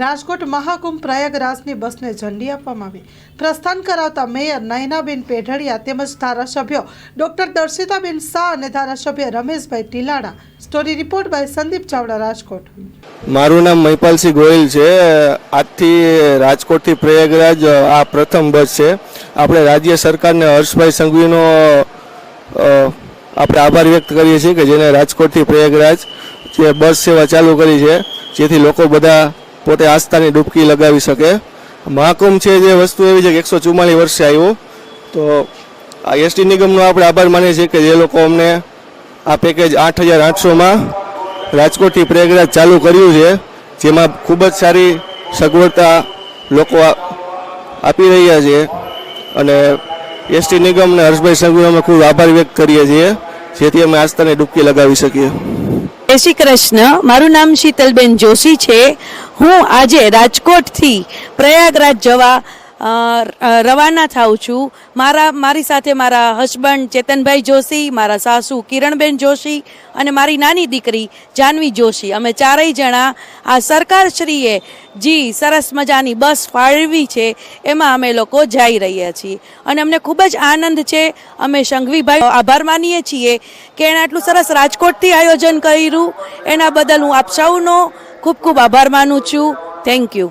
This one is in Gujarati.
રાજકોટ મહાકુંભ પ્રયાગરાજની બસને ઝંડી આપવામાં આવી. પ્રસ્થાન કરાવતા મેયર નયનાબેન પેઢડિયા તેમજ ધારાસભ્યો ડોક્ટર દર્શિતાબેન શાહ અને ધારાસભ્ય Rameshbhai Tilada. Story report by Sandeep Chavda, Rajkot. મારું નામ મહિપાલસિંહ ગોયલ છે. આજથી રાજકોટથી પ્રયાગરાજ આ પ્રથમ બસ છે. આપણે રાજ્ય સરકારને હર્ષભાઈ સંઘવીનો આપણે આભાર વ્યક્ત કરીએ છીએ કે જેને રાજકોટથી પ્રયાગરાજ જે બસ સેવા ચાલુ કરી છે, જેથી લોકો બધા પોતે આસ્થાની ડૂબકી લગાવી શકે. મહાકુંભ છે જે વસ્તુ એવી છે કે એકસો ચુમ્માલીસ વર્ષે આવ્યો. તો આ એસટી નિગમનો આપણે આભાર માનીએ છીએ કે જે લોકો અમને આ પેકેજ આઠ હજાર આઠસોમાં રાજકોટથી પ્રયાગરાજ ચાલુ કર્યું છે, જેમાં ખૂબ જ સારી સગવડતા લોકો આપી રહ્યા છે. અને એસટી નિગમ અને હર્ષભાઈ સંઘવીનો અમે ખૂબ આભાર વ્યક્ત કરીએ છીએ, જેથી અમે આસ્થાને ડૂબકી લગાવી શકીએ. જય શ્રી કૃષ્ણ મારું નામ શીતલબેન જોશી છે. હું આજે રાજકોટથી પ્રયાગરાજ જવા રવાના થાઉં છું. મારા, મારી સાથે મારા હસબન્ડ ચેતનભાઈ જોશી, મારા સાસુ કિરણબેન જોશી અને મારી નાની દીકરી જાનવી જોશી. અમે ચારેય જણા આ સરકારશ્રીએ જી સરસ મજાની બસ ફાળવી છે, એમાં અમે લોકો જઈ રહ્યા છીએ. અને અમને ખૂબ જ આનંદ છે. અમે સંઘવીભાઈ આભાર માનીએ છીએ કે એણે આટલું સરસ રાજકોટથી આયોજન કર્યું. એના બદલ હું આપ સૌનો ખૂબ ખૂબ આભાર માનું છું. Thank you